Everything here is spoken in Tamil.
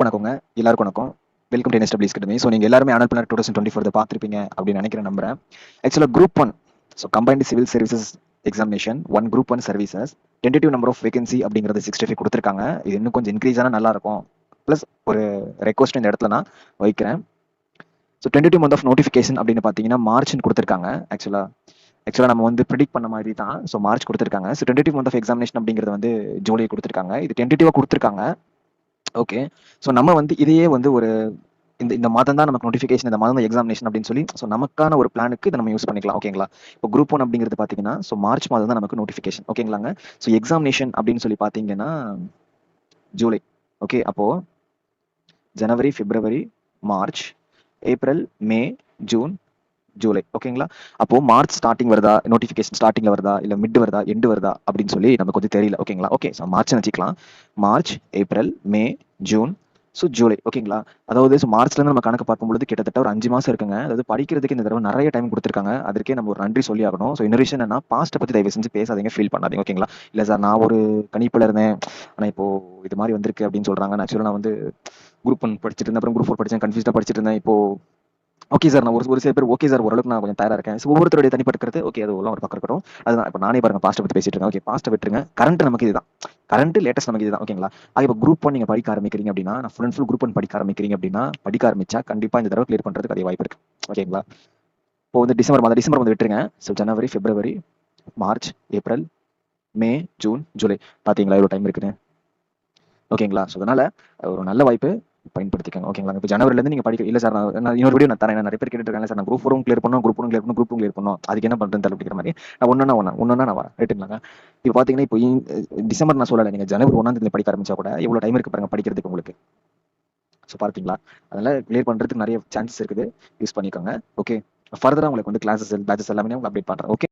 வணக்கங்க. எல்லாருக்கும் வணக்கம். வெல்கம் டு என்எஸ்டபிள்யூஸ் கிட்டமே ஸோ நீங்கள் எல்லாருமே annual plan two thousand twenty four பார்த்துருப்பீங்க அப்படின்னு நினைக்கிறேன் நம்புறேன். ஆக்சுவலாக group one so combined civil services examination one group one services tentative number of vacancy அப்படிங்கிறது சிக்ஸ்டி ஃபைவ் கொடுத்துருக்காங்க. இது இன்னும் கொஞ்சம் இன்க்ரீஸ் ஆனால் நல்லாயிருக்கும். ப்ளஸ் ஒரு ரெக்வஸ்ட் இந்த இடத்துல நான் வைக்கிறேன். So tentative month of notification அப்படின்னு பார்த்தீங்கன்னா மார்ச்னு கொடுத்துருக்காங்க ஆக்சுவலாக ஆக்சுவலாக நம்ம வந்து ப்ரிடிக் பண்ண மாதிரி தான். ஸோ மார்ச் கொடுத்துருக்காங்க. So tentative month of examination அப்படிங்கிறது வந்து ஜூலை கொடுத்துருக்காங்க. இது டென்டேட்டிவாக கொடுத்துருக்காங்க. ஓகே ஸோ நம்ம வந்து இதையே வந்து ஒரு இந்த இந்த மாதம் தான் நமக்கு நோட்டிஃபிகேஷன் இந்த மாதம் தான் எக்ஸாமினேஷன் அப்படின்னு சொல்லி ஸோ நமக்கான ஒரு பிளானுக்கு இதை நம்ம யூஸ் பண்ணிக்கலாம். ஓகேங்களா இப்போ குரூப் ஒன் அப்படிங்கிறது பார்த்தீங்கன்னா ஸோ மார்ச் மாதம் தான் நமக்கு நோட்டிஃபிகேஷன் ஓகேங்களாங்க ஸோ எக்ஸாமினேஷன் அப்படின்னு சொல்லி பார்த்தீங்கன்னா ஜூலை ஓகே அப்போது January February March April May June July ஓகேங்களா அப்போ மார்ச் ஸ்டார்டிங் வருதா? நோட்டிஃபிகேஷன் ஸ்டார்டிங்ல வருதா? இல்ல மிட் வருதா? எண்டு வருதா? அப்படின்னு சொல்லி நமக்கு வந்து தெரியல ஓகேங்களா ஓகே ஸோ மார்ச் வச்சுக்கலாம். March April May June so July ஓகேங்களா அதாவது ஸோ மார்ச்ல இருந்து நம்ம கணக்கு பார்க்கும்போது கிட்டத்தட்ட ஒரு அஞ்சு மாசம் இருக்குங்க. அதாவது படிக்கிறதுக்கு இந்த தடவை நிறைய டைம் கொடுத்துருக்காங்க. அதற்கே நம்ம ஒரு நன்றி சொல்லி ஆகணும். ஸோ இன்னொரு விஷயம் என்னன்னா பாஸ்ட்டை பத்தி தயவு செஞ்சு பேசாதீங்க ஃபீல் பண்ணாதீங்க ஓகேங்களா இல்ல சார் நான் ஒரு கணிப்புல இருந்தேன். ஆனா இப்போ இது மாதிரி வந்திருக்கு அப்படின்னு சொல்றாங்க. ஆக்சுவலாக நான் வந்து குரூப் ஒன் படிச்சுட்டு இருந்தேன். அப்புறம் குரூப் ஃபோர் படிச்சேன். கன்ஃபியூஸ்டா படிச்சுட்டு இருந்தேன். இப்போ ஓகே சார் நான் ஒரு ஒரு சில பேர் ஓகே சார் ஓரளவுக்கு நான் கொஞ்சம் தயாராக இருக்கேன். ஸோ ஒவ்வொருத்தருடைய தனிப்பட்ட ஓகே அது எல்லாம் ஒரு பக்கம் இருக்கட்டும். அதுதான் இப்போ நானே பாருங்க பாஸ்ட்டை பற்றி பேசிட்டு இருக்கேன். ஓகே பாஸ்ட்டை விட்டுருங்க. கரண்ட் நமக்கு இதுதான். கரண்ட் லேட்டஸ்ட் நமக்கு இதுதான். ஓகேங்களா அது இப்போ குரூப் ஒன் நீங்கள் படிக்க ஆரம்பிக்கிறீங்க அப்படின்னா நான் full and full group one படிக்க ஆரம்பிக்கிறீங்க அப்படின்னா படிக்க ஆரம்பிச்சா கண்டிப்பாக இந்த தடவை கிளியர் பண்ணுறதுக்கு அதே வாய்ப்பு இருக்கு. ஓகேங்களா இப்போ வந்து டிசம்பர் மாதம் டிசம்பர் வந்து விட்டுருங்க. So January February March April May June July பார்த்தீங்களா இவ்வளோ டைம் இருக்குன்னு? ஓகேங்களா ஸோ அதனால் ஒரு நல்ல வாய்ப்பு. பயன்படுத்திக்கோங்க. ஓகேங்களா இப்போ ஜனவரில இருந்து நீங்க படிக்க இல்லை சார் நான் நான் இன்னொரு வீடியோ நான் தரேன். நிறைய பேர் கேட்டு இருக்காங்க சார் நான் குரூப் ஃபோரும் கிளியர் பண்ணோம் குரூப் ஒன்று கிளியர் பண்ணும் குரூப் கிளியர் பண்ணும். அதுக்கு என்ன பண்றேன்னு தெரியல மாதிரி. நான் ஒன்னா ஒன்னா ஒன்னா நான் வரேன். ரைட்டுங்களாங்க இப்போ பாத்தீங்கன்னா இப்போ டிசம்பர் நான் சொல்லலை. நீங்க ஜனவரி ஒன்னாம் தேதி படிக்க ஆரம்பிச்சா கூட எவ்வளவு டைம் இருக்கு பாருங்க படிக்கிறதுக்கு உங்களுக்கு. ஸோ பார்த்தீங்களா அதனால கிளியர் பண்றதுக்கு நிறைய சான்சஸ் இருக்குது. யூஸ் பண்ணிக்கோங்க. ஓகே ஃபர்தராக உங்களுக்கு வந்து கிளாஸஸ் பேச்சஸ் எல்லாமே உங்களுக்கு அப்டேட் பண்றேன். ஓகே